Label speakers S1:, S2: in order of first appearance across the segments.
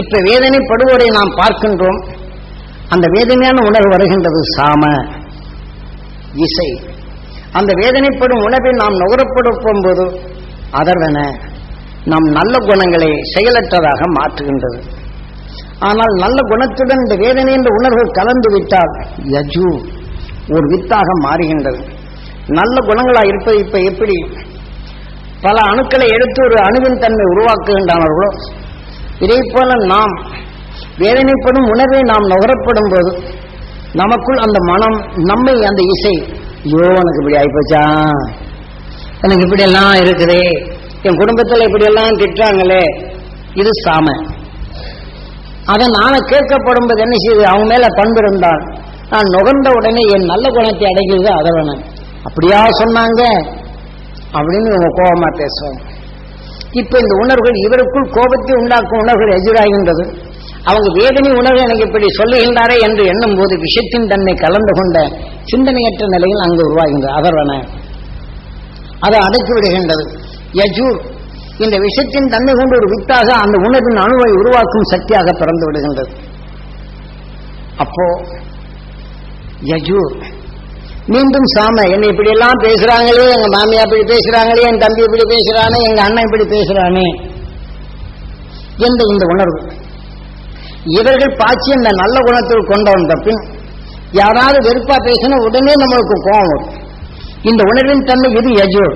S1: இப்ப வேதனைப்படுவோரை நாம் பார்க்கின்றோம். அந்த வேதனையான உணர்வு வருகின்றது சாம இசை. அந்த வேதனைப்படும் உணவை நாம் நுகரப்படுத்தும் போது அதர்வன நம் நல்ல குணங்களை செயலற்றதாக மாற்றுகின்றது. ஆனால் நல்ல குணத்துடன் இந்த வேதனை என்ற உணர்வு கலந்து விட்டால் யஜு ஒரு வித்தாக மாறுகின்றது. நல்ல குணங்களாக இருப்பது இப்ப எப்படி? பல அணுக்களை எடுத்து ஒரு அணுவின் தன்மை உருவாக்குகின்றனர்களோ இதே போல நாம் வேதனைப்படும் உணர்வை நாம் நுகரப்படும் போது நமக்குள் அந்த மனம் நம்மை அந்த இசை ஐயோ எனக்கு இப்படி ஆயிப்போச்சா? எனக்கு இப்படி எல்லாம் இருக்குதே. என் குடும்பத்தில் இப்படி எல்லாம் இது சாம. அதை நான் கேட்கப்படும் போது என்ன செய்யுது அவங்க மேல பண்பு இருந்தால் நான் நுகர்ந்த உடனே என் நல்ல குணத்தை அடைக்கிறது அதவன அப்படியா சொன்னாங்க? அப்படின்னு இவங்க கோபமா பேசுவாங்க. இப்ப இந்த உணர்வுகள் இவருக்குள் கோபத்தை உண்டாக்கும் உணர்வுகள் எதிராகின்றது. அவங்க வேதனை உணர்வு எனக்கு இப்படி சொல்லுகின்றாரே என்று எண்ணும் போது விஷயத்தின் தன்மை கலந்து கொண்ட சிந்தனையற்ற நிலையில் அங்கு உருவாகின்றது அதர்வன அதை அடக்கி விடுகின்றது. யஜூர் இந்த விஷயத்தின் தன்மை கொண்டு ஒரு வித்தாக அந்த உணர்வின் அணுவை உருவாக்கும் சக்தியாக பிறந்து விடுகின்றது. அப்போ யஜூர் மீண்டும் சாம என்னை இப்படி எல்லாம் பேசுறாங்களே எங்க மாமியா இப்படி பேசுறாங்களே என் தம்பி இப்படி பேசுறானே எங்க அண்ணன் இப்படி பேசுறானே என்ற இந்த உணர்வு. இவர்கள் பாய்ச்சி இந்த நல்ல குணத்தில் கொண்டு வந்த பின் யாராவது வெறுப்பா பேசினா உடனே நம்மளுக்கு கோபம் வரும். இந்த உணர்வின் தன்மை இது எஜோ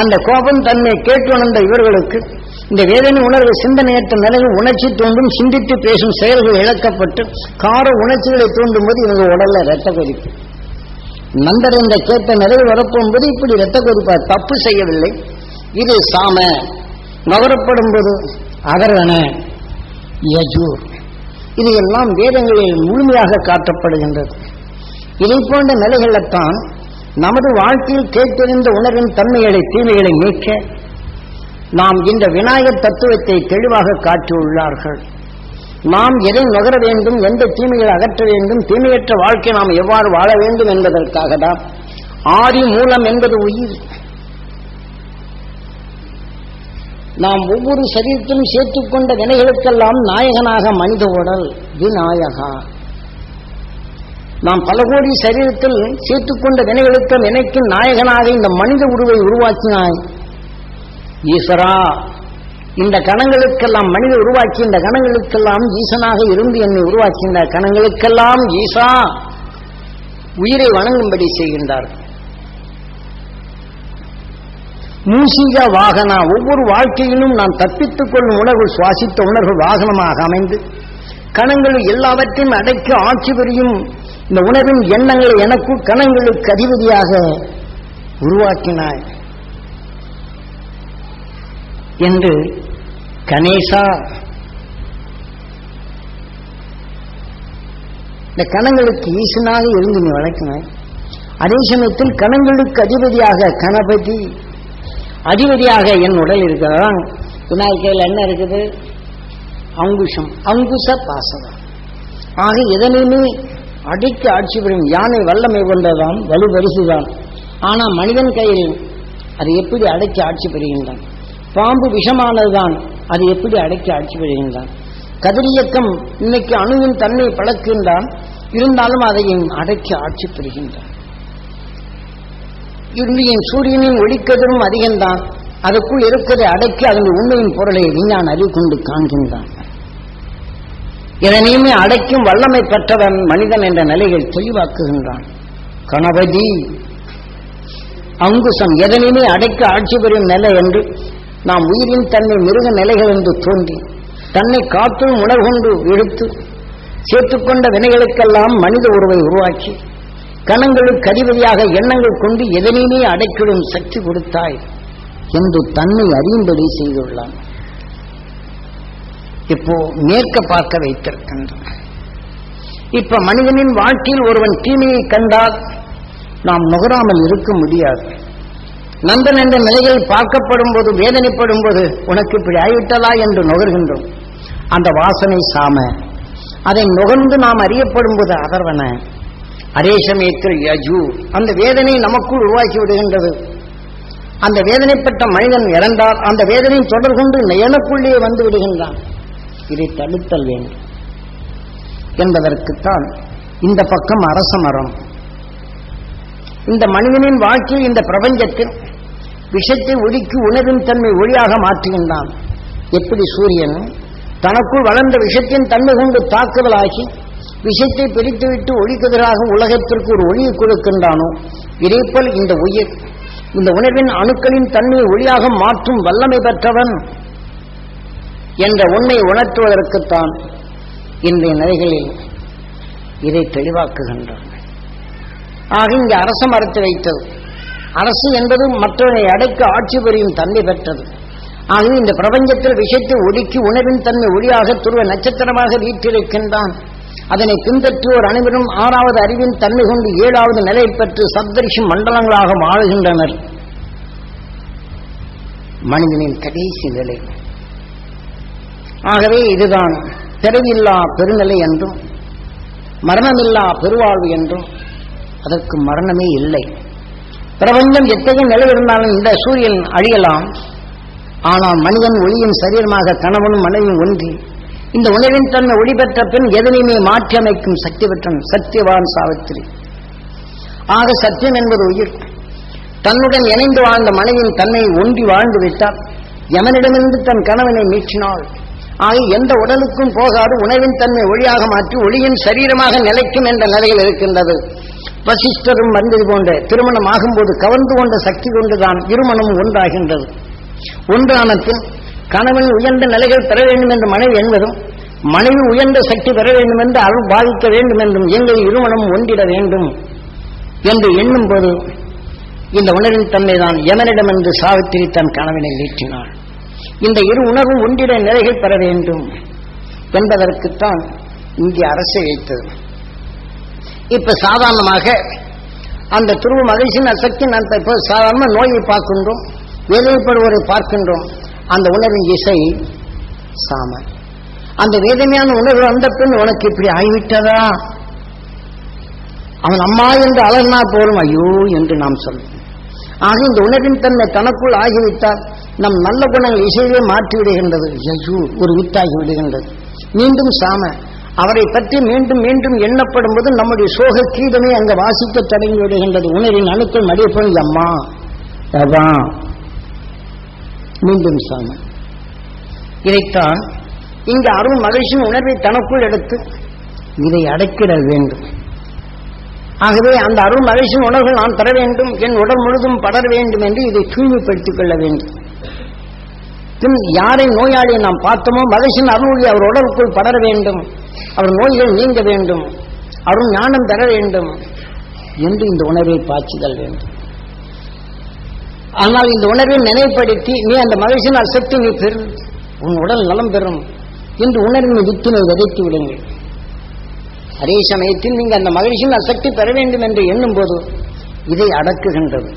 S1: அந்த கோபம் தன்மை கேட்டு உணர்ந்த இவர்களுக்கு இந்த வேதனை உணர்வு சிந்தனையற்ற நிலையில் உணர்ச்சி தோன்றும் சிந்தித்து பேசும் செயல்கள் இழக்கப்பட்டு கார உணர்ச்சிகளை தூண்டும் போது இவங்க உடல்ல ரத்த கொதிப்பு. நந்தர் இந்த கேட்ட நிலையில் வரப்போகும்போது இப்படி ரத்த கொதிப்பா தப்பு செய்யவில்லை. இது சாம. நகரப்படும் போது அதர்வன யஜூர். இது எல்லாம் வேதங்களில் முழுமையாக காட்டப்படுகின்றது. இதை போன்ற நிலைகளைத்தான் நமது வாழ்க்கையில் கேட்டறிந்த உணர்வின் தன்மைகளை தீமைகளை நீக்க நாம் இந்த விநாயகர் தத்துவத்தை தெளிவாக காட்டியுள்ளார்கள். நாம் எதை நுகர வேண்டும் எந்த தீமைகளை அகற்ற வேண்டும் தீமையற்ற வாழ்க்கை நாம் எவ்வாறு வாழ வேண்டும் என்பதற்காக தான் ஆதி மூலம் என்பது உயிர். நாம் ஒவ்வொரு சரீரத்திலும் சேர்த்துக்கொண்ட வினைகளுக்கெல்லாம் நாயகனாக மனித உடல் விநாயகா. நாம் பல கோடி சரீரத்தில் சேர்த்துக்கொண்ட வினைகளுக்கு நினைக்கும் நாயகனாக இந்த மனித உருவை உருவாக்கினாய். ஈஸ்வரா இந்த கணங்களுக்கெல்லாம் மனித உருவாக்கி இந்த கணங்களுக்கெல்லாம் ஈசனாக இருந்து என்னை உருவாக்கின்ற கணங்களுக்கெல்லாம் ஈசா உயிரை வணங்கும்படி செய்கின்றார். மூசிக வாகனா ஒவ்வொரு வாழ்க்கையிலும் நான் தப்பித்துக் கொள்ளும் உணர்வு சுவாசித்த உணர்வு வாகனமாக அமைந்து கணங்கள் எல்லாவற்றையும் அடைக்க ஆட்சி புரியும் இந்த உணர்வின் எண்ணங்களை எனக்கு கணங்களுக்கு அதிபதியாக உருவாக்கினாய். என்று கணேசா. இந்த கணங்களுக்கு ஈசனாக இருந்து நீ வளர்க்கினாய் அதே சமயத்தில் கணங்களுக்கு அதிபதியாக கணபதி அதிபதியாக என் உடல் இருக்கிறதான் விநாயகையில் என்ன இருக்குது? அங்குஷம் அங்குச பாசனம். ஆக எதனையுமே அடிக்க ஆட்சி புரியும் யானை வல்லமை கொண்டதான் வலு பரிசுதான் ஆனால் மனிதன் கையில் அது எப்படி அடக்கி ஆட்சி பெறுகின்றான் பாம்பு விஷமானதுதான். அது எப்படி அடக்கி ஆட்சி பெறுகின்றான் கதிரியக்கம் இன்னைக்கு அணுவின் தன்மை பழக்கின்றான் இருந்தாலும் அதையும் அடக்கி ஆட்சி பெறுகின்றான் இன்றையின் சூரியனின் ஒளிக்கதிரும் அதிகம்தான். அதற்குள் இருக்கிறதை அடக்கி அதன் உண்மையின் பொருளை விஞ்ஞான் அறிவு கொண்டு காண்கின்றான். எதனையுமே அடைக்கும் வல்லமை பெற்றவன் மனிதன் என்ற நிலையில் தெளிவாக்குகின்றான். கணபதி அங்குசம் எதனையுமே அடைக்க ஆட்சி பெறும் நிலை என்று நாம் உயிரின் தன்மை மிருக நிலைகள் என்று தோன்றி தன்னை காத்தும் உணர்கொண்டு எடுத்து சேர்த்துக்கொண்ட வினைகளுக்கெல்லாம் மனித உருவை உருவாக்கி கணங்களுக்கு அதிபதியாக எண்ணங்கள் கொண்டு எதனையுமே அடைக்கிடும் சக்தி கொடுத்தாய் என்று தன்னை அறியும்படி செய்துள்ளான். இப்போ மேற்க பார்க்க வைத்திருக்கின்றான் இப்ப மனிதனின் வாழ்க்கையில் ஒருவன் தீமையை கண்டால் நாம் நுகராமல் இருக்க முடியாது. நந்தன் என்ற நிலையில் பார்க்கப்படும் போது வேதனைப்படும் போது உனக்கு இப்படி ஆகிவிட்டதா என்று நுகர்கின்றோம். அந்த வாசனை சாம. அதை நுகர்ந்து நாம் அறியப்படும் போது அதர்வன. அதே சமயத்தில் யஜு. அந்த வேதனை நமக்குள் உருவாக்கி விடுகின்றது. அந்த வேதனைப்பட்ட மனிதன் இறந்தால் அந்த வேதனை தொடர்கொண்டு எனக்குள்ளே வந்து விடுகின்றான். இதை தடுத்தல் வேண்டும். என்பதற்குத்தான் இந்த பக்கம் அரச மரம் இந்த மனிதனின் வாழ்க்கையில் இந்த பிரபஞ்சத்தில் விஷத்தை ஒதுக்கி உணவின் தன்மை ஒளியாக மாற்றுகின்றான் எப்படி சூரியன்? தனக்குள் வளர்ந்த விஷத்தின் தன்மை கொண்டு தாக்குதலாகி விஷத்தை பிரித்துவிட்டு ஒளிக்கதிராக உலகத்திற்கு ஒரு ஒளியை கொடுக்கின்றானோ? இதேபோல் இந்த உயிர் இந்த உணர்வின் அணுக்களின் தன்மையை ஒளியாக மாற்றும் வல்லமை பெற்றவன் என்ற உண்மை உணர்த்துவதற்குத்தான் இன்றைய நிலைகளில் இதை தெளிவாக்குகின்றான் ஆக இங்கு அரச மறுத்து வைத்தது. அரசு என்பது மற்றவரை அடைக்க ஆட்சி புரியும் தன்மை பெற்றது. ஆகவே இந்த பிரபஞ்சத்தில் விஷயத்தை ஒடுக்கி உணவின் தன்மை ஒளியாக துருவ நட்சத்திரமாக வீற்றிருக்கின்றான். அதனை பின்பற்றுவோர் அனைவரும் ஆறாவது அறிவின் தன்மை கொண்டு ஏழாவது நிலை பெற்று சப்தரிஷி மண்டலங்களாக வாழுகின்றனர் மனிதனின் கடைசி நிலை. ஆகவே இதுதான் பிறவில்லா பெருநிலை என்றும் மரணமில்லா பெருவாழ்வு என்றும் அதற்கு மரணமே இல்லை. பிரபஞ்சம் எத்தகைய நிலை இருந்தாலும் இந்த சூரியன் அழியலாம். ஆனால் மனிதன் ஒளியின் சரீரமாக கணவனும் மனைவியும் ஒன்றி இந்த உணவின் தன்மை ஒளி பெற்ற பின் எதனையுமே மாற்றியமைக்கும் சக்தி பெற்றன் சத்தியவான் சாவித்திரி. ஆக சத்தியம் என்பது உயிர். தன்னுடன் இணைந்து வாழ்ந்த மனைவியின் தன்னை ஒன்றி வாழ்ந்து விட்டார். யமனிடமிருந்து தன் கணவனை மீற்றினாள் ஆக எந்த உடலுக்கும் போகாது உணவின் தன்மை ஒளியாக மாற்றி ஒளியின் சரீரமாக நிலைக்கும் என்ற நிலையில் இருக்கின்றது. வசிஷ்டரும் வந்தது போன்ற திருமணம் ஆகும்போது கவர்ந்து கொண்ட சக்தி கொண்டுதான் இருமணம் ஒன்றாகின்றது. ஒன்றான பின் கணவன் உயர்ந்த நிலைகள் பெற வேண்டும் என்று மனைவி என்பதும் மனைவி உயர்ந்த சக்தி பெற வேண்டும் என்று அருள் பாதிக்க வேண்டும் என்றும் எங்கள் இருமணம் ஒன்றிட வேண்டும் என்று எண்ணும் போது இந்த உணர்வின் தன்மைதான் எமனிடம் என்று சாவித்திரி தன் கணவனை நீட்டினாள். இந்த இரு உணர்வும் ஒன்றிட நிலைகள் பெற வேண்டும் என்பதற்குத்தான் இங்கே அரசை வைத்தது. இப்ப சாதாரணமாக அந்த துருவ மகிழ்ச்சியின் அசக்தி நான் இப்போ சாதாரண நோயை பார்க்கின்றோம் வேதனைப்படுவரை பார்க்கின்றோம். அந்த உணர்வின் இசை சாம. அந்த வேதனையான உணர்வு வந்த பின் உனக்கு இப்படி ஆகிவிட்டதா அவன் அம்மா என்று அலர்னா போலும் ஐயோ என்று நாம் சொல்லும் ஆக இந்த உணர்வின் தன்மை தனக்குள் ஆகிவிட்டால் நம் நல்ல குணங்கள் இசையிலே மாற்றி விடுகின்றது ஐயோ ஒரு வித்தாகி விடுகின்றது. மீண்டும் சாம அவரை பற்றி மீண்டும் மீண்டும் எண்ணப்படும் போது நம்முடைய சோக கீதமே அங்க வாசிக்க தொடங்கி விடுகின்றது உணரின் அணுக்கள் மடியப்போய் அம்மா அதான் மீண்டும் சாமி இதைத்தான் இங்கு அருள் மகிழ்ச்சியின் உணர்வை தனக்குள் எடுத்து இதை அடைக்கிட வேண்டும். ஆகவே அந்த அருள் மகிழ்ச்சியின் உணர்வு நான் தர வேண்டும் என் உடல் முழுதும் படர வேண்டும் என்று இதை தூய்மைப்படுத்திக் கொள்ள வேண்டும். யாரை நோயாளியை நாம் பார்த்தோமோ மகிழ்ச்சியின் அருள் அவர் உடலுக்குள் படர வேண்டும். அவர் நோய்கள் நீங்க வேண்டும். அருள் ஞானம் பெற வேண்டும். என்று இந்த உணர்வை பாய்ச்சுதல் வேண்டும். ஆனால் இந்த உணர்வை நினைப்படுத்தி நீ அந்த மகிழ்ச்சியின் சக்தி நீ பெறு உன் உடல் நலம் பெறும். என்று உணர்வின் வித்தினை விதைத்து விடுங்கள். அதே சமயத்தில் நீங்கள் அந்த மகிழ்ச்சியின் அசக்தி பெற வேண்டும் என்று எண்ணும் போது இதை அடக்குகின்றது.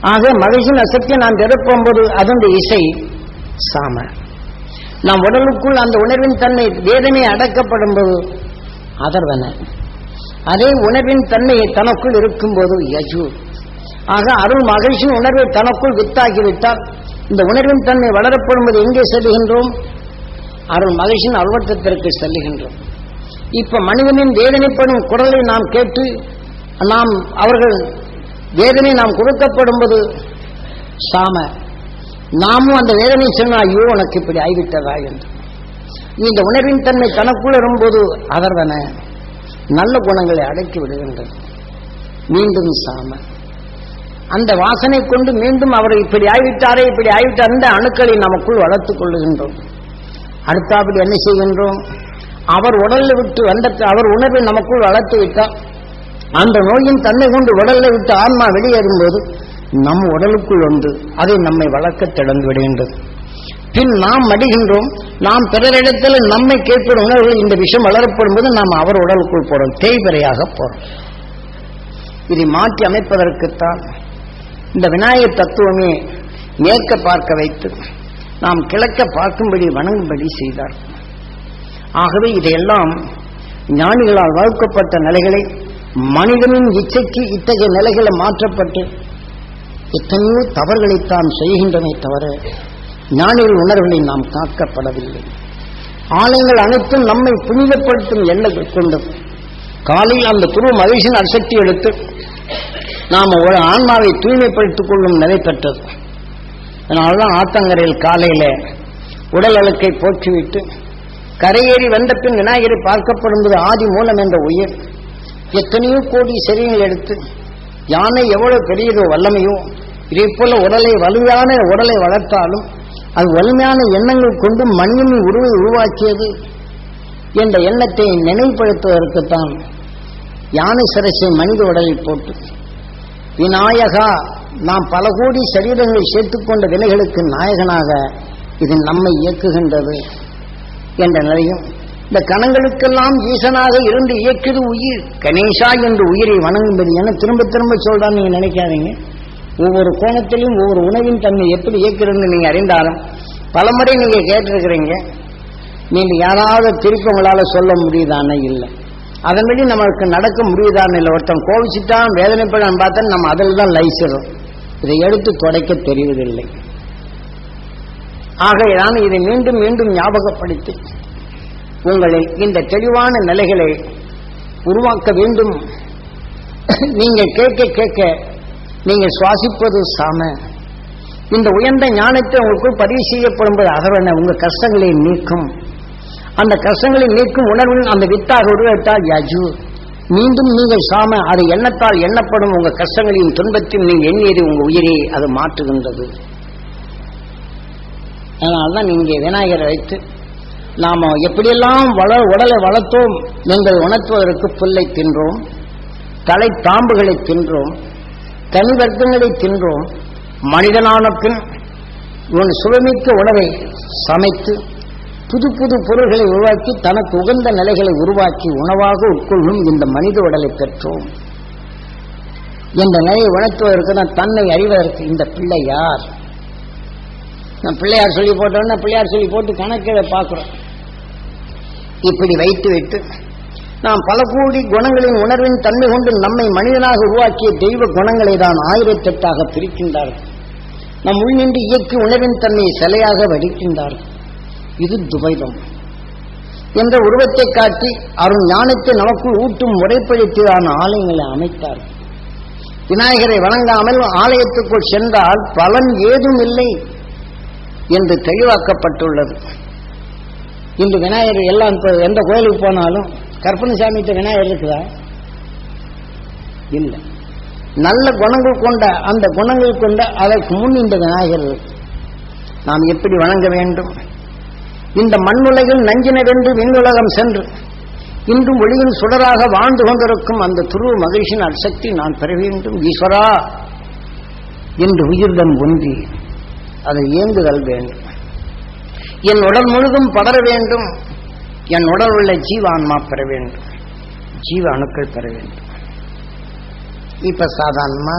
S1: ஆக மகிழ்ச்சியின் அசக்தியை நாம் பெறப்போகும்போது அதனுடைய இசை சாம. நம் உடலுக்குள் அந்த உணர்வின் தன்மை வேதனை அடக்கப்படும் போது அதர்வன. அதே உணர்வின் தன்மையை தனக்குள் இருக்கும்போது யஜு. ஆக அருள் மகிழ்ச்சியின் உணர்வை தனக்குள் வித்தாகிவிட்டால் இந்த உணர்வின் தன்மை வளரப்படும் போது எங்கே செல்கின்றோம் அருள் மகிழ்ச்சியின் அல்வட்டத்திற்கு செல்லுகின்றோம். இப்ப மனிதனின் வேதனைப்படும் குரலை நாம் கேட்டு நாம் அவர்கள் வேதனை நாம் கொடுக்கப்படும் போது சாம நாமும் அந்த வேதனை சொன்னால் ஐயோ உனக்கு இப்படி ஆகிவிட்டதா என்று. இந்த உணர்வின் தன்மை தனக்குள் வரும்போது அதர்வன நல்ல குணங்களை அடக்கி விடுகின்றது மீண்டும் சாம. அந்த வாசனை கொண்டு மீண்டும் அவர் இப்படி ஆகிவிட்டாரே இப்படி ஆகிவிட்டார் அந்த அணுக்களை நமக்குள் வளர்த்துக் கொள்ளுகின்றோம். அடுத்தாப்படி என்ன செய்கின்றோம்? அவர் உடலில் விட்டு வந்த அவர் உணர்வை நமக்குள் வளர்த்து விட்டார் அந்த நோயின் தன்மை கொண்டு உடல்ல விட்டு ஆன்மா வெளியேறும் போது நம் உடலுக்குள் ஒன்று அதை நம்மை வளர்க்க திறந்து விடுகின்றது. பின் நாம் மடிகின்றோம் நாம் பிறரிடத்தில் நம்மை கேட்கிற உணர்வு இந்த விஷயம் வளரப்படும் போது நாம் அவர் உடலுக்குள் போறோம் தேய்பிரையாக போறோம். இதை மாற்றி அமைப்பதற்குத்தான் இந்த விநாயகர் தத்துவமே ஏற்க பார்க்க வைத்து நாம் கிழக்க பார்க்கும்படி வணங்கும்படி செய்தார். ஆகவே இதையெல்லாம் ஞானிகளால் வகுக்கப்பட்ட நிலைகளை மனிதனின் இச்சைக்கு இத்தகைய நிலைகளை மாற்றப்பட்டு எத்தனையோ தவறுகளைத்தான் செய்கின்றனை தவிர ஞானிகள் உணர்வுகளை நாம் காக்கப்படவில்லை. ஆலயங்கள் அனைத்தும் நம்மை புனிதப்படுத்தும் எண்ணங்கள் கொண்டது. காலையில் அந்த குரு மகிழ்ச்சியின் அசக்தி எடுத்து நாம் ஒரு ஆன்மாவை தூய்மைப்படுத்திக் கொள்ளும் நிலை பெற்றது. அதனால்தான் ஆத்தங்கரையில் காலையில உடல் அழுக்கை போற்றிவிட்டு கரையேறி வந்த பின் விநாயகரை பார்க்கப்படும்போது ஆதி மூலம் என்ற உயிர் எத்தனையோ கோடி சரீரம் எடுத்து யானை எவ்வளவு பெரியதோ வல்லமையோ இதே போல உடலை வலுவான உடலை வளர்த்தாலும் அது வலிமையான எண்ணங்கள் கொண்டு மண்ணின் உருவை உருவாக்கியது என்ற எண்ணத்தை நினைவுபடுத்துவதற்குத்தான் யானை சிரசை மனித உடலில் போட்டு விநாயகா நாம் பல கோடி சரீரங்களை சேர்த்துக்கொண்ட விலைகளுக்கு நாயகனாக இது நம்மை இயக்குகின்றது என்ற நிலையும் இந்த கணங்களுக்கெல்லாம் ஈசனாக இருந்து இயக்குது உயிர். கணேஷா என்று உயிரை வணங்கும்படி என திரும்ப திரும்ப சொல்றான்னு நீங்க நினைக்காதீங்க. ஒவ்வொரு கோணத்திலையும் ஒவ்வொரு உணவின் தன்மை எப்படி இயக்குறதுன்னு நீங்க அறிந்தாலும் பலமுறை நீங்க கேட்டிருக்கிறீங்க. நீங்க யாராவது திருப்பி உங்களால சொல்ல முடியுதானே இல்லை. அதன்படி நமக்கு நடக்க முடியுதான்னு இல்லை. ஒருத்தன் கோவிச்சுட்டான் வேதனைப்படான்னு பார்த்தா நம்ம அதில் தான் லைசிடுறோம் இதை எடுத்து தொடக்க தெரிவதில்லை. ஆகையான இதை மீண்டும் மீண்டும் ஞாபகப்படுத்தி உங்களை இந்த தெளிவான நிலைகளை உருவாக்க வேண்டும். நீங்கள் கேட்க கேட்க நீங்கள் சுவாசிப்பது சாம. இந்த உயர்ந்த ஞானத்தை உங்களுக்குள் பதிவு செய்யப்படும் போது அகவன உங்க கஷ்டங்களை நீக்கும். அந்த கஷ்டங்களை நீக்கும் உணர்வில் அந்த வித்தாக உருவத்தால் யஜு. மீண்டும் நீங்கள் சாம அது எண்ணத்தால் எண்ணப்படும் உங்க கஷ்டங்களையும் துன்பத்தையும் நீங்க எண்ணியது உங்க உயிரை அது மாற்றுகின்றது. அதனால்தான் நீங்க விநாயகரை வைத்து நாம் எப்படியெல்லாம் வள உடலை வளர்த்தோம் நீங்கள் உணர்த்துவதற்கு புல்லை தின்றோம் தலை தாம்புகளை தின்றோம் தனி வர்க்கங்களை தின்றோம் மனிதனான பின் இவன் சுவைமிக்க உணவை சமைத்து புது புது பொருள்களை உருவாக்கி தனக்கு உகந்த நிலைகளை உருவாக்கி உணவாக உட்கொள்ளும் இந்த மனித உடலை பெற்றோம். இந்த நிலையை உணர்த்துவதற்கு நான் தன்னை அறிவதற்கு இந்த பிள்ளை யார்? நான் பிள்ளையார் சொல்லி போட்டோன்னா பிள்ளையார் சொல்லி போட்டு கணக்கில் பார்க்குறோம். இப்படி வைத்துவிட்டு நாம் பல கோடி குணங்களின் உணர்வின் தன்மை கொண்டு நம்மை மனிதனாக உருவாக்கிய தெய்வ குணங்களை தான் ஆயிரத்தெட்டாக பிரிக்கின்றார்கள். நம் உள்நின்று இயக்கி உணர்வின் தன்மையை சிலையாக வடிக்கின்றார்கள். இது துவைதம். என்ற உருவத்தை காட்டி அருண் ஞானத்தை நமக்குள் ஊட்டும் முறைப்படுத்தியான ஆலயங்களை அமைத்தார்கள் விநாயகரை வணங்காமல் ஆலயத்துக்குள் சென்றால் பலன் ஏதும் இல்லை என்று தெளிவாக்கப்பட்டுள்ளது. இன்று விநாயகர் எல்லாம் இப்போ எந்த கோயிலுக்கு போனாலும் கற்பனசாமிகிட்ட விநாயகர் இருக்குதா? இல்லை. நல்ல குணங்கள் கொண்ட அந்த குணங்கள் கொண்ட அதற்கு முன் இந்த விநாயகர் நாம் எப்படி வணங்க வேண்டும்? இந்த மண்ணுலகில் நஞ்சினவென்று விண்ணுலகம் சென்று இன்றும் ஒளியின் சுடராக வாழ்ந்து கொண்டிருக்கும் அந்த துருவ மகிழ்ச்சியின் அசக்தி நான் பெற வேண்டும். ஈஸ்வரா! என்று உயிரிடம் ஒன்றி அதை இயங்குதல் வேண்டும். என் உடல் முழுதும் படர வேண்டும். என் உடல் உள்ள ஜீவான்மா பெற வேண்டும். ஜீவ அணுக்கள் பெற வேண்டும். இப்ப சாதாரணமா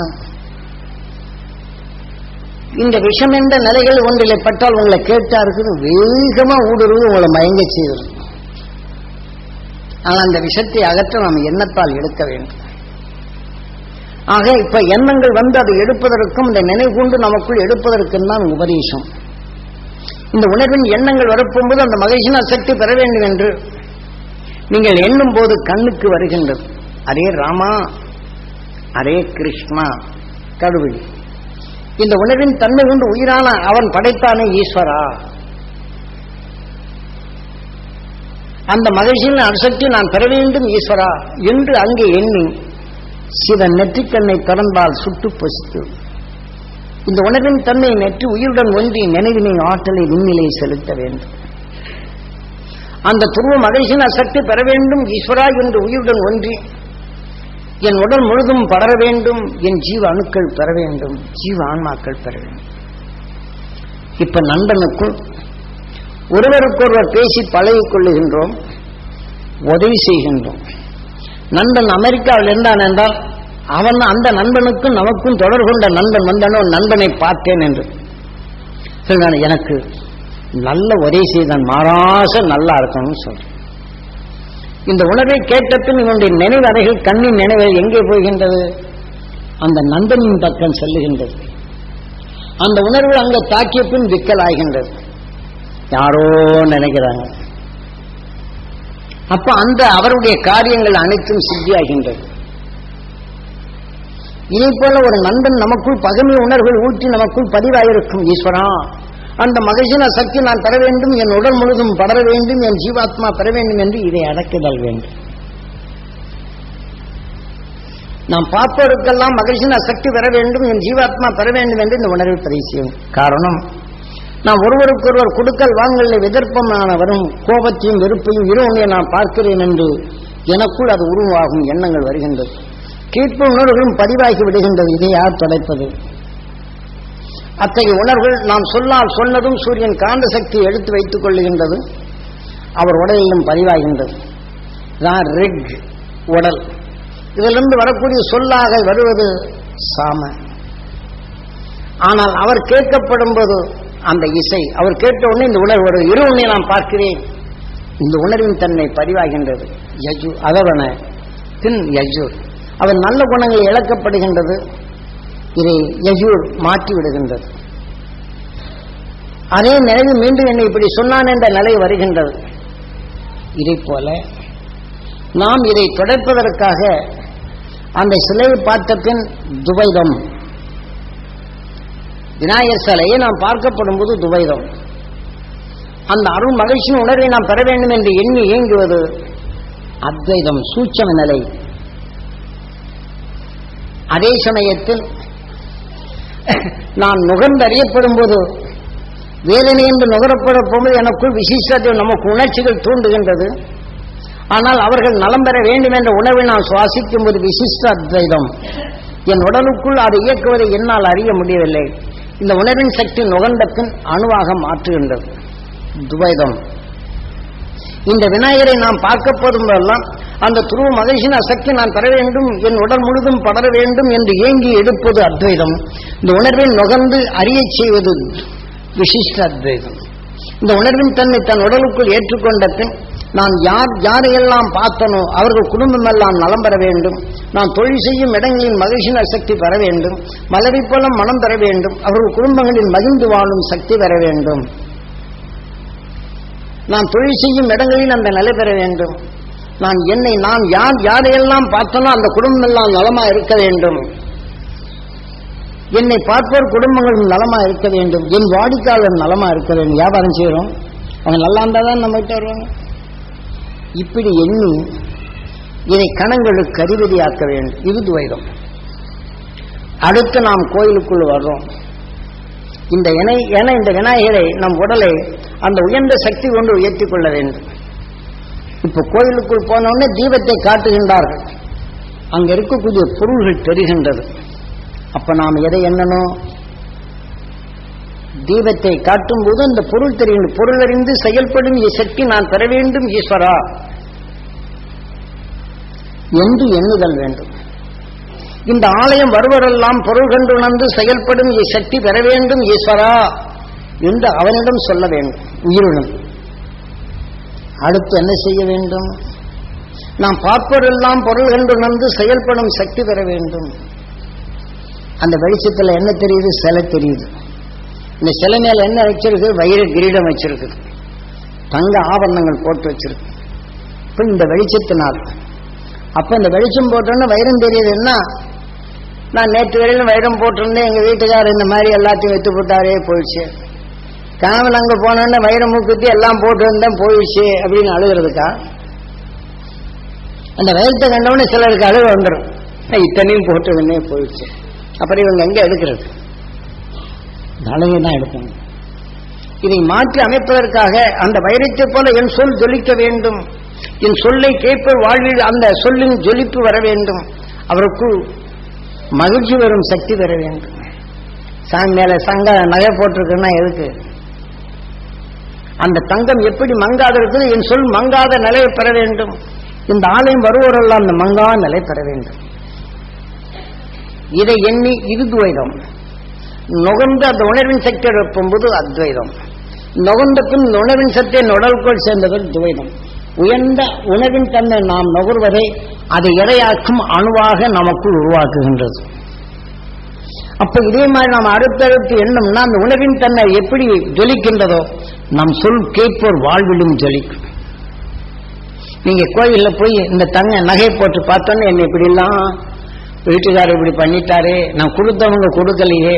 S1: இந்த விஷம் என்ற நிலைகள் ஒன்றிலே பட்டால் உங்களை கேட்டா இருக்குது வேகமா ஊடுருவு உங்களை மயங்க செய்வது ஆனால் அந்த விஷத்தை அகற்ற நாம் எண்ணத்தால் எடுக்க வேண்டும். ஆக இப்ப எண்ணங்கள் வந்து அதை எடுப்பதற்கும் இந்த நினைவு கொண்டு நமக்குள் எடுப்பதற்கும் தான் உபதேசம். இந்த உணர்வின் எண்ணங்கள் வரப்போகும்போது அந்த மகிழ்ச்சியின் சக்தி பெற வேண்டும் என்று. நீங்கள் எண்ணும் போது கண்ணுக்கு வருகின்றது. அதே ராமா அரே கிருஷ்ணா கடவுள் இந்த உணர்வின் தன்மை கொண்டு உயிரான அவன் படைத்தானே ஈஸ்வரா. அந்த மகிழ்ச்சியின் அசக்தி நான் பெற வேண்டும் ஈஸ்வரா என்று அங்கே எண்ணி சில நெற்றிக்கண்ணை திறந்தால் சுட்டு பசித்து இந்த உணர்வின் தன்மை நெற்று உயிருடன் ஒன்றி நினைவினை ஆற்றலை விண்ணிலை செலுத்த வேண்டும். அந்த துருவ மகிழ்ச்சியின் அசக்தி பெற வேண்டும். ஈஸ்வரா என்று உயிருடன் ஒன்றி என் உடல் முழுதும் படர வேண்டும். என் ஜீவ அணுக்கள் பெற வேண்டும். ஜீவ ஆன்மாக்கள் பெற வேண்டும். இப்ப நண்பனுக்குள் ஒருவருக்கொருவர் பேசி பழகிக் கொள்ளுகின்றோம் உதவி செய்கின்றோம். நண்பன் அமெரிக்காவில் இருந்தான் என்றால் அவன் அந்த நண்பனுக்கும் நமக்கும் தொடர்பு கொண்ட நண்பன் வந்தனோ நண்பனை பார்த்தேன் என்று. சொல்றான் எனக்கு நல்ல ஒரே செய்தான். மாறாச நல்லா இருக்கணும்னு சொல்றேன். இந்த உணர்வை கேட்ட பின் இவனுடைய நினைவறைகள் கண்ணின் நினைவுகள் எங்கே போகின்றது? அந்த நண்பனின் பக்கம் செல்லுகின்றது. அந்த உணர்வு அங்க தாக்கிய பின் விக்கலாகின்றது. யாரோ நினைக்கிறாங்க. அப்ப அந்த அவருடைய காரியங்கள் அனைத்தும் சித்தியாகின்றது. இதே போல ஒரு நண்பன் நமக்குள் பகமை உணர்வுகள் ஊற்றி நமக்குள் பதிவாயிருக்கும் ஈஸ்வரா. அந்த மகிழ்ச்சின சக்தி நான் பெற வேண்டும் என் உடல் முழுதும் படர வேண்டும் என் ஜீவாத்மா பெற வேண்டும் என்று இதை அடக்குதல் வேண்டும். நாம் பார்ப்பவருக்கெல்லாம் மகிழ்ச்சின சக்தி பெற வேண்டும் என் ஜீவாத்மா பெற வேண்டும் என்று இந்த உணர்வை பதிவு செய்யும் காரணம் நாம் ஒருவருக்கொருவர் கொடுக்கல் வாங்கல விதர்ப்பமான வரும் கோபத்தையும் வெறுப்பையும் இருவனை நான் பார்க்கிறேன் என்று எனக்குள் அது உருவாகும் எண்ணங்கள் வருகின்றது. கேட்பு உணர்வுகளும் பதிவாகி விடுகின்றது. இதை யார் தொலைப்பது அத்தகைய உணர்வுகள் நாம் சொன்னால் சொன்னதும் சூரியன் காந்த சக்தியை எடுத்து வைத்துக் கொள்ளுகின்றது. அவர் உடலிலும் பதிவாகின்றது. தான் ரிக் உடல். இதிலிருந்து வரக்கூடிய சொல்லாக வருவது சாம. ஆனால் அவர் கேட்கப்படும் போது அந்த இசை அவர் கேட்ட உடனே இந்த உணர்வு வருது. இரு உன்னை நான் பார்க்கிறேன். இந்த உணர்வின் தன்மை பதிவாகின்றது. யஜு அதவன தின் யஜூர். அவன் நல்ல குணங்கள் இழக்கப்படுகின்றது. இதை யஜூர் மாற்றி விடுகின்றது. அதே நிலையில் மீண்டும் என்னை இப்படி சொன்னான் என்ற நிலை வருகின்றது. இதை போல நாம் இதை தொடர்ப்பதற்காக அந்த சிலையை பார்த்த பின் துவைதம். விநாயகர் சிலையை நாம் பார்க்கப்படும் போது துவைதம். அந்த அருள் மகிழ்ச்சியின் உணர்வை நாம் பெற வேண்டும் என்று எண்ணி இயங்குவது அத்வைதம் சூட்சம நிலை. அதே சமயத்தில் நான் நுகர்ந்தறியப்படும் போது வேதனை என்று நுகரப்படும் போது எனக்குள் விசிஷ்டத்தை நமக்கு உணர்ச்சிகள் தூண்டுகின்றது. ஆனால் அவர்கள் நலம் பெற வேண்டும் என்ற உணவை நான் சுவாசிக்கும் போது விசிஷ்ட அத்வைதம். என் உடலுக்குள் அதை இயக்குவதை என்னால் அறிய முடியவில்லை. இந்த உணர்வின் சக்தி நுகர்ந்த பின் அணுவாக மாற்றுகின்றது. துவைதம். இந்த விநாயகரை நாம் பார்க்க போதும்போதெல்லாம் அந்த துருவ மகிழ்ச்சியின் அசக்தி நான் பெற வேண்டும் என் உடல் முழுதும் படர வேண்டும் என்று ஏங்கி எடுப்பது அத்வைதம். இந்த உணர்வில் நுகர்ந்து அறியச் செய்வது விசிஷ்ட அத்வைதம். இந்த உணர்வின் தன்னை தன் உடலுக்குள் ஏற்றுக்கொண்ட பின் நான் யார் யாரையெல்லாம் பார்த்தனோ அவர்கள் குடும்பம் எல்லாம் நலம் பெற வேண்டும். நான் தொழில் செய்யும் இடங்களின் மகிழ்ச்சியின் சக்தி பெற வேண்டும். மலரை போல மனம் பெற வேண்டும். அவர்கள் குடும்பங்களில் மகிழ்ந்து வாழும் சக்தி பெற வேண்டும். நான் தொழில் செய்யும் இடங்களில் அந்த நிலை பெற வேண்டும். நான் என்னை நான் யார் யாரையெல்லாம் பார்த்தனோ அந்த குடும்பம் எல்லாம் நலமா இருக்க வேண்டும். என்னை பார்ப்போர் குடும்பங்களும் நலமா இருக்க வேண்டும். என் வாடிக்கையாளர் நலமா இருக்க வேண்டும். வியாபாரம் செய்யறோம் அவங்க நல்லா இருந்தா தான் நம்ம கிட்ட வருவாங்க. இப்படி எண்ணி இதை கணங்களுக்கு அறிவதியாக்க வேண்டும். இது துவைதம் அடுத்து நாம் கோயிலுக்குள் வர்றோம். இந்த இணை என இந்த விநாயகரை நம் உடலை அந்த உயர்ந்த சக்தி கொண்டு உயர்த்திக் கொள்ள வேண்டும். இப்ப கோயிலுக்குள் போனவுடனே தீபத்தை காட்டுகின்றார்கள். அங்க இருக்கக்கூடிய பொருள்கள் தெரிகின்றது. அப்ப நாம் எதை எண்ணணும்? தீபத்தை காட்டும் போது அந்த பொருள் தெரியும். பொருள் அறிந்து செயல்படும் சக்தி நான் பெற வேண்டும் ஈஸ்வரா. என்று எண்ணுதல் வேண்டும். இந்த ஆலயம் வருவரெல்லாம் பொருள் கண்டுணர்ந்து செயல்படும் சக்தி பெற வேண்டும் ஈஸ்வரா என்று அவனிடம் சொல்ல வேண்டும் உயிருடன். அடுத்து என்ன செய்ய வேண்டும்? நாம் பார்ப்பவரெல்லாம் பொருள் கண்டுணர்ந்து செயல்படும் சக்தி பெற வேண்டும். அந்த வெளிச்சத்தில் என்ன தெரியுது? சிலை தெரியுது. இந்த சிலை மேல என்ன வச்சிருக்கு? வைர கிரீடம் வச்சிருக்கு. தங்க ஆபரணங்கள் போட்டு வச்சிருக்கு. இப்ப இந்த வெளிச்சத்தினால். அப்ப இந்த வெளிச்சம் போட்டோன்னு வைரம் தெரியுதுன்னா நான் நேற்று வரையிலும் வைரம் போட்டிருந்தேன். எங்க வீட்டுக்காரர் இந்த மாதிரி எல்லாத்தையும் வித்து போட்டாரே போயிடுச்சு. காமல் அங்க போனோன்னே வைரம் மூக்குத்தி எல்லாம் போட்டு வந்தேன் போயிடுச்சு அப்படின்னு அழுகிறதுக்கா? அந்த வைரத்தை கண்டவுடனே சிலருக்கு அழுக வந்துடும் இத்தனையும் போட்டதுன்னே போயிடுச்சு. அப்புறம் இவங்க எங்க எடுக்கிறது? அழகை தான் எடுக்கணும். இதை மாற்றி அமைப்பதற்காக அந்த வைரத்தை போல என் சொல் ஜொலிக்க வேண்டும். என் சொல்லை கேட்ப வாழ்வில் அந்த சொல்லின் ஜொலிப்பு வர வேண்டும். அவருக்குள் மகிழ்ச்சி வரும் சக்தி பெற வேண்டும். சாமி மேல சங்க நகை போட்டிருக்குன்னா எதுக்கு? அந்த தங்கம் எப்படி மங்காத இருக்குது? என் சொல் மங்காத நிலையை பெற வேண்டும். இந்த ஆலயம் வருவோரெல்லாம் அந்த மங்காத நிலை பெற வேண்டும். இதை எண்ணி இது துவைதம். நுகர்ந்து அந்த உணர்வின் சக்தி எடுக்கும்போது அத்வைதம். நுகர்ந்த பின் உணர்வின் சக்தியை என் உடலுக்குள் சேர்ந்தவர் துவைதம். உயர்ந்த உணவின் தன்னை நாம் நுகர்வதை அதை இரையாக்கும் அணுவாக நமக்குள் உருவாக்குகின்றது. அப்ப இதே மாதிரி நாம் அடுத்தடுத்து எண்ணம்னா அந்த உணவின் தன்மை எப்படி ஜொலிக்கின்றதோ நம் சொல் கேட்போர் வாழ்விலும் ஜொலிக்கும். நீங்க கோயில்ல போய் இந்த தங்க நகை போட்டு பார்த்தோன்னு என்ன இப்படி எல்லாம் வீட்டுக்காரர் இப்படி பண்ணிட்டாரு நான் கொடுத்தவங்க கொடுக்கலையே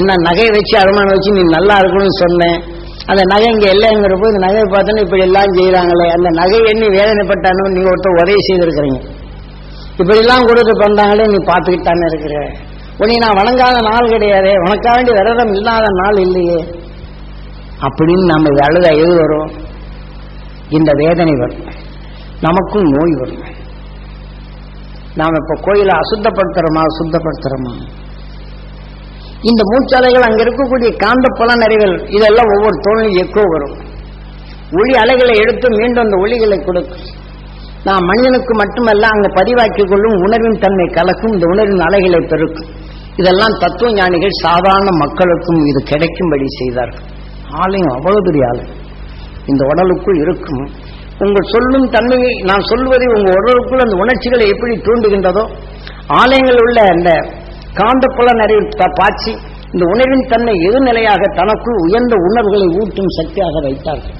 S1: என்ன நகையை வச்சு அருமானம் வச்சு நீ நல்லா இருக்கணும்னு சொன்னேன். அந்த நகை இங்கே இல்லைங்கிற போது இந்த நகையை பார்த்தோன்னு இப்படி எல்லாம் செய்கிறாங்களே அந்த நகை எண்ணி வேதனைப்பட்டானு நீங்கள் ஒருத்தர் உதவி செய்திருக்கிறீங்க. இப்படிலாம் கொடுத்து பண்றாங்களே நீ பார்த்துக்கிட்டு தானே இருக்கிற. உன்னை நான் வணங்காத நாள் கிடையாது. உனக்காக வேண்டிய விரதம் இல்லாத நாள் இல்லையே. அப்படின்னு நம்ம அழுத எது வரும்? இந்த வேதனை வரும். நமக்கும் நோய் வரும். நாம் இப்ப கோயிலை அசுத்தப்படுத்துறோமா? சுத்தப்படுத்துறோமா இந்த மூச்சாலைகள் அங்க இருக்கக்கூடிய காந்த நிறைகள் இதெல்லாம் ஒவ்வொரு தோழிலும் எக்கோ வரும். ஒளி அலைகளை எடுத்து மீண்டும் அந்த ஒளிகளை கொடுக்கும். நான் மனிதனுக்கு மட்டுமல்ல அங்கு பதிவாக்கிக் கொள்ளும் உணர்வின் தன்மை கலக்கும் இந்த உணர்வின் அலைகளை பெருக்கும். இதெல்லாம் தத்துவ ஞானிகள் சாதாரண மக்களுக்கும் இது கிடைக்கும்படி செய்தார்கள். ஆலயம் அவ்வளவு பெரிய ஆலயம். இந்த உடலுக்குள் இருக்கும். உங்கள் சொல்லும் தன்மையை நான் சொல்வதை உங்கள் உடலுக்குள் அந்த உணர்ச்சிகளை எப்படி தூண்டுகின்றதோ ஆலயங்கள் உள்ள அந்த காந்தப்புல நிறைய பாய்ச்சி இந்த உணர்வின் தன்மை எதிர்நிலையாக தனக்குள் உயர்ந்த உணர்வுகளை ஊட்டும் சக்தியாக வைத்தார்கள்.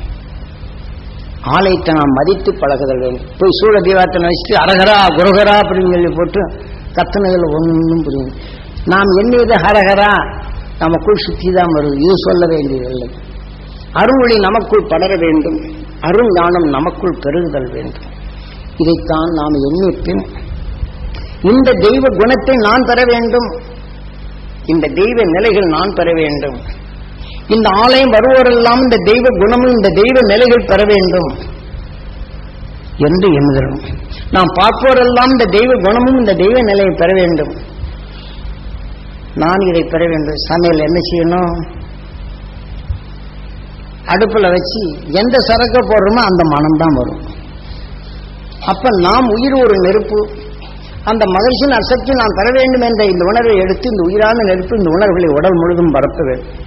S1: ஆலயத்தை நாம் மதித்து பழகுதல் வேண்டும். போய் சூழ தீபாரத்தை வச்சுட்டு அரகரா குருகரா அப்படின்னு சொல்லி போட்டு கத்தனைகள் ஒன்றும் புரியும் நாம் எண்ணியது ஹரஹரா நமக்குள் சுத்தி தான் வருது இது சொல்ல வேண்டியதில்லை. அருள்மொழி நமக்குள் படர வேண்டும். அருள் ஞானம் நமக்குள் பெருகுதல் வேண்டும். இதைத்தான் நாம் எண்ணிப்பின். இந்த தெய்வ குணத்தை நான் பெற வேண்டும். இந்த தெய்வ நிலைகள் நான் பெற வேண்டும். இந்த ஆலயம் வருவோரெல்லாம் இந்த தெய்வ குணமும் இந்த தெய்வ நிலைகள் பெற வேண்டும் என்று எண்ணுகிறோம். நாம் பார்ப்போரெல்லாம் இந்த தெய்வ குணமும் இந்த தெய்வ நிலையை பெற வேண்டும். நான் இதை பெற வேண்டும். சமையல் என்ன செய்யணும்? அடுப்புல வச்சு எந்த சரக்கை போடுறோமோ அந்த மனம்தான் வரும். அப்ப நாம் உயிர் ஒரு நெருப்பு. அந்த மகிழ்ச்சியின் அசக்தி நான் பெற வேண்டும் என்ற இந்த உணர்வை எடுத்து இந்த உயிரான நெருப்பு இந்த உணர்வுகளை உடல் முழுதும் பரப்ப வேண்டும்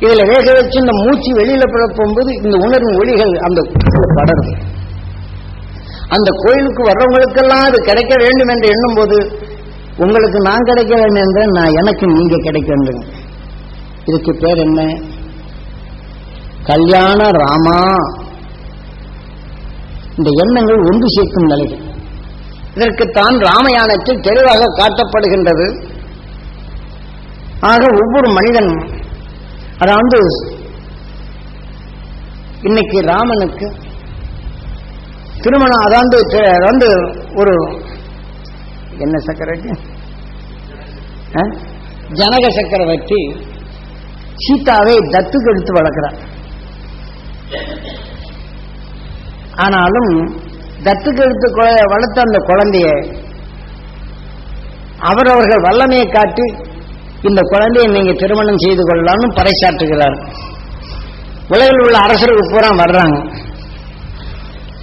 S1: இதுல வேக வச்சு இந்த மூச்சு வெளியில போகும்போது இந்த உணர்வு ஒளிகள் அந்த படருது அந்த கோயிலுக்கு வர்றவங்களுக்கெல்லாம் அது கிடைக்க வேண்டும் என்று எண்ணும் போது உங்களுக்கு நான் கிடைக்க வேண்டும் என்று நான் எனக்கு நீங்க கிடைக்க வேண்டும் இதுக்கு பேர் என்ன? கல்யாண ராமா. இந்த எண்ணங்கள் ஒன்று சேர்க்கும் நிலைகள் இதற்குத்தான் ராமயானத்தில் தெளிவாக காட்டப்படுகின்றது. ஆக ஒவ்வொரு மனிதனும் அதாவது இன்னைக்கு ராமனுக்கு திருமணம் அதாண்டு அதாண்டு ஒரு என்ன சக்கரவர்த்தி ஆ? ஜனக சக்கரவர்த்தி சீதாவை தத்துக்கு எடுத்து வளர்க்கிறார் ஆனாலும் தத்துக்கு எடுத்து கொ- வளர்த்த அந்த குழந்தைய அவரவர்கள் வல்லமையை காட்டி இந்த குழந்தையை நீங்க திருமணம் செய்து கொள்ளலாம்னு பறைசாற்றுகிறார். உலகில் உள்ள அரசர்கள் பூரா வர்றாங்க.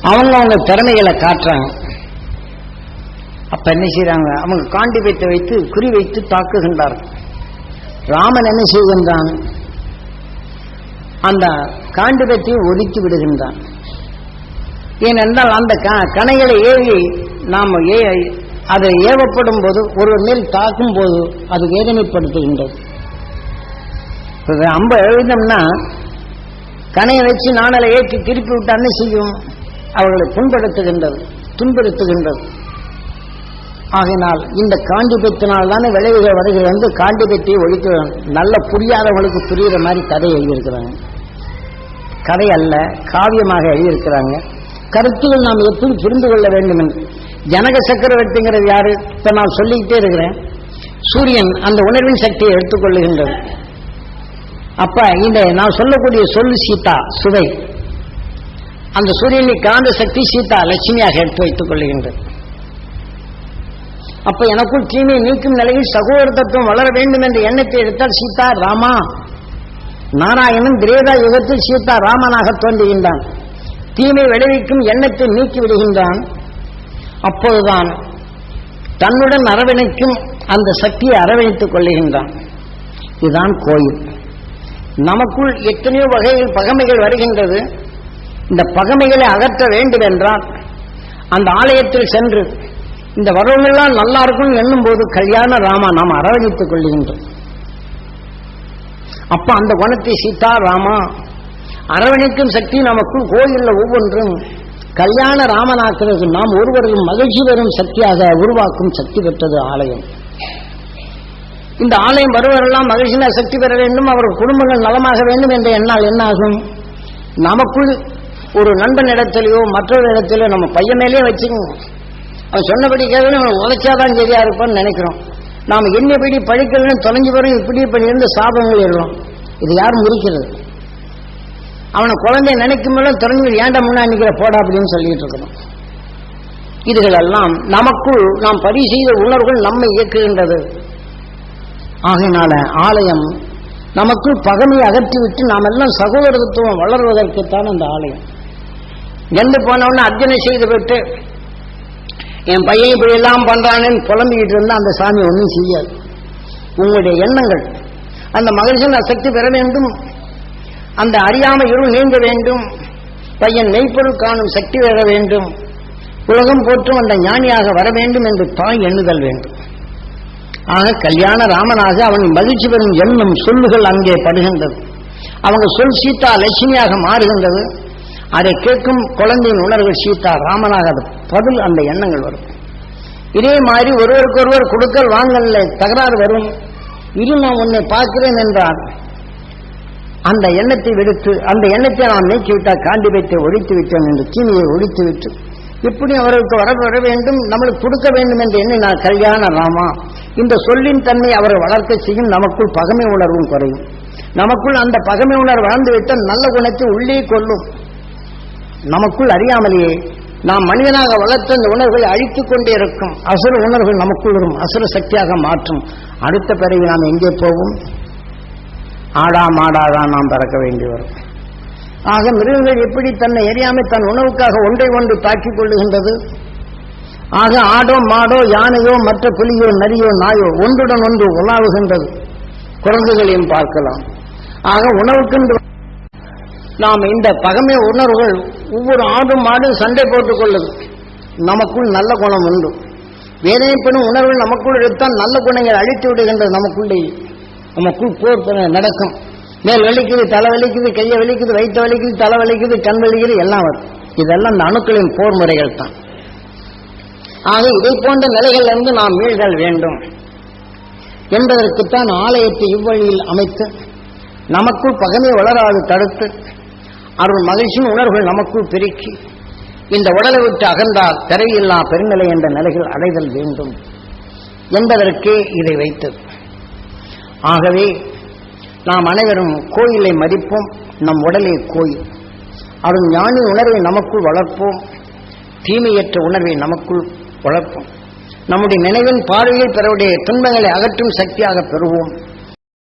S1: அவங்க அவங்க திறமைகளை காட்டுறாங்க. அப்ப என்ன செய்யறாங்க அவங்க காண்டி வைத்து குறி வைத்து தாக்குகின்றார். ராமன் என்ன செய்கின்றான்? அந்த காண்டிபத்தை ஒதுக்கி விடுகின்றான். ஏனென்றால் அந்த க- கணைகளை ஏவி நாம் ஏ அது ஏவப்படும் போது ஒருவர் மேல் தாக்கும் போது அது வேதனைப்படுத்துகின்றது. அம்ப எழுதம்னா கணையை வச்சு நாணலை ஏற்றி திருப்பி விட்டான்னு செய்யும்? அவர்களை புண்படுத்துகின்றது துன்படுத்துகின்றது ஆகினால் இந்த காண்டிபத்தினால் தானே விளைவுகள் வருகிறது வந்து காண்டிபத்தை ஒழிக்க நல்ல புரியாதவங்களுக்கு புரியுற மாதிரி கதை எழுதியிருக்கிறாங்க. கதை அல்ல காவியமாக எழுதியிருக்கிறாங்க. கருத்துகள் நாம் எப்படி புரிந்து கொள்ள வேண்டும் என்று. ஜனக சக்கரவர்த்திங்கிறது யாரு? இப்ப நான் சொல்லிக்கிட்டே இருக்கிறேன். சூரியன் அந்த உணர்வின் சக்தியை எடுத்துக்கொள்ளுகின்றது. அப்ப இந்த நான் சொல்லக்கூடிய சொல் சீதா சுவை. அந்த சூரியனின் காந்த சக்தி சீதா லட்சுமியாக எடுத்து வைத்துக் கொள்ளுகின்றது. அப்ப எனக்குள் தீமையை நீக்கும் நிலையில் சகோதரத்துவம் வளர வேண்டும் என்ற எண்ணத்தை எடுத்தால் சீதா ராமா. நாராயணன் திரேதா யுகத்தில் சீதா ராமனாக தோன்றுகின்றான். தீமை விளைவிக்கும் எண்ணத்தை நீக்கி விடுகின்றான். அப்போதுதான் தன்னுடன் அரவணைக்கும் அந்த சக்தியை அரவணைத்துக் கொள்ளுகின்றான். இதுதான் கோயில். நமக்குள் எத்தனையோ வகையில் பகைமைகள் வருகின்றது. இந்த பகைமைகளை அகற்ற வேண்டும் என்றால் அந்த ஆலயத்தில் சென்று இந்த வரவங்கெல்லாம் நல்லா இருக்கும் எண்ணும் போது கல்யாண ராமா நாம் அரவணைத்துக் கொள்ளுகின்றோம். அப்ப அந்த குணத்தை சீதா ராமா அரவணைக்கும் சக்தி நமக்குள் கோயில்ல ஒவ்வொன்றும் கல்யாண ராமனாக்கிறது நாம் ஒருவரையும் மகிழ்ச்சி பெறும் சக்தியாக உருவாக்கும் சக்தி பெற்றது ஆலயம். இந்த ஆலயம் வருவரெல்லாம் மகிழ்ச்சியான சக்தி பெற வேண்டும் அவர்கள் குடும்பங்கள் நலமாக வேண்டும் என்ற எண்ணால் என்னாகும் நமக்குள் ஒரு நண்பன் இடத்திலேயோ மற்றொரு இடத்திலோ நம்ம பையன் மேலேயே வச்சுக்கோங்க. அவன் சொன்னபடி கேட்கணும் அவன் உழைச்சாதான் சரியா இருப்பான்னு நினைக்கிறோம். நாம் என்னபடி பழிக்கலன்னு தொலைஞ்சு வரும் இப்படி இப்படி இருந்து சாபங்கள் ஏறும் இது யாரும் முறிக்கிறது? அவனை குழந்தைய நினைக்கும் போது தொலைஞ்சு ஏண்ட முன்னா நிக்கிற? போடா அப்படின்னு சொல்லிட்டு இருக்கணும். இதுகளெல்லாம் நமக்குள் நாம் பரி செய்த உணர்வுகள் நம்மை இயக்குகின்றது. ஆகையினால ஆலயம் நமக்குள் பகமையை அகற்றிவிட்டு நாம் எல்லாம் சகோதரத்துவம் வளர்வதற்குத்தான் அந்த ஆலயம். எந்த போனவொன்னு அர்ஜனை செய்து விட்டு என் பையன் இப்படி எல்லாம் பண்றானேன்னு புலம்பிக்கிட்டு இருந்தா அந்த சாமி ஒன்றும் செய்யாது. உங்களுடைய எண்ணங்கள். அந்த மகிழ்ச்சியின் சக்தி பெற வேண்டும். அந்த அறியாமை இருள் நீங்க வேண்டும். பையன் மெய்ப்பொருள் காணும் சக்தி பெற வேண்டும். உலகம் போற்றும் அந்த ஞானியாக வர வேண்டும் என்று தாய் எண்ணுதல் வேண்டும். ஆக கல்யாண ராமனாக அவன் மகிழ்ச்சி பெறும் எண்ணம் சொல்லுகள் அங்கே படுகின்றது. அவங்க சொல் சீதா லட்சுமியாக மாறுகின்றது. அதை கேட்கும் குழந்தையின் உணர்வு சீதா ராமனாக அது பதில் அந்த எண்ணங்கள் வரும். இதே மாதிரி ஒருவருக்கொருவர் கொடுக்கல் வாங்கல்ல தகராறு வரும். இரு நான் உன்னை பார்க்கிறேன் என்றான். அந்த எண்ணத்தை விடுத்து அந்த எண்ணத்தை நாம் நீக்கிவிட்டால் வைத்து ஒழித்து விட்டோம் என்று தீமையை ஒழித்து விட்டு இப்படி அவர்களுக்கு வர வர வேண்டும் நம்மளுக்கு கொடுக்க வேண்டும் என்று நான் கல்யாண ராமா. இந்த சொல்லின் தன்மை அவரை வளர்க்க செய்யும் நமக்குள் பகமை உணர்வும் குறையும். நமக்குள் அந்த பகமை உணர்வு வளர்ந்துவிட்டால் நல்ல குணத்தை உள்ளே கொள்ளும். நமக்குள் அறியாமலேயே நாம் மனிதனாக வளர்த்த அந்த உணர்வுகளை அழித்துக் கொண்டே இருக்கும். அசுர உணர்வுகள் நமக்குள் வரும். அசுர சக்தியாக மாற்றும். அடுத்த பிறகு நாம் எங்கே போவோம்? ஆடா மாடாதான் நாம் பறக்க வேண்டி வரும். ஆக மிருகங்கள் எப்படி தன்னை எரியாமல் தன் உணவுக்காக ஒன்றை ஒன்று தாக்கிக் கொள்ளுகின்றது? ஆக ஆடோ மாடோ யானையோ மற்ற புலியோ நரியோ நாயோ ஒன்றுடன் ஒன்று உலாவுகின்றது. குரங்குகளையும் பார்க்கலாம். ஆக உணவுக்கென்று நாம் இந்த பகமை உணர்வுகள் ஒவ்வொரு ஆடும் மாடும் சண்டை போட்டுக் கொள்ளுது. நமக்குள் நல்ல குணம் உண்டு. வேதனைப்படும் உணர்வுகள் நமக்குள் எடுத்தால் நல்ல குணங்கள் அழித்து விடுகின்றது நமக்குள்ளேயே. நமக்குள் போர் நடக்கும். மேல் வலிக்குது தலை வலிக்குது கையை வலிக்குது வயிற்று வலிக்குது தலை வலிக்குது கண் வலிக்குது எல்லாம் வரும். இதெல்லாம் இந்த அணுக்களின் போர் முறைகள் தான். ஆக இதை போன்ற நிலைகள் இருந்து நாம் மீள்தல் வேண்டும். என்பதற்குத்தான் ஆலயத்தை இவ்வழியில் அமைத்து நமக்குள் பகமை வளராது தடுத்து அருள் மகிழ்ச்சியின் உணர்வுகள் நமக்குள் பெருக்கி இந்த உடலை விட்டு அகன்றால் பிறவியில்லா பெருநிலை என்ற நிலைகள் அடைதல் வேண்டும். என்பதற்கே இதை வைத்தது. ஆகவே நாம் அனைவரும் கோயிலை மதிப்போம். நம் உடலே கோயில். அருள் ஞானி உணர்வை நமக்குள் வளர்ப்போம். தீமையற்ற உணர்வை நமக்குள் வளர்ப்போம். நம்முடைய நினைவின் பார்வையில் பிறருடைய துன்பங்களை அகற்றும் சக்தியாக பெறுவோம்.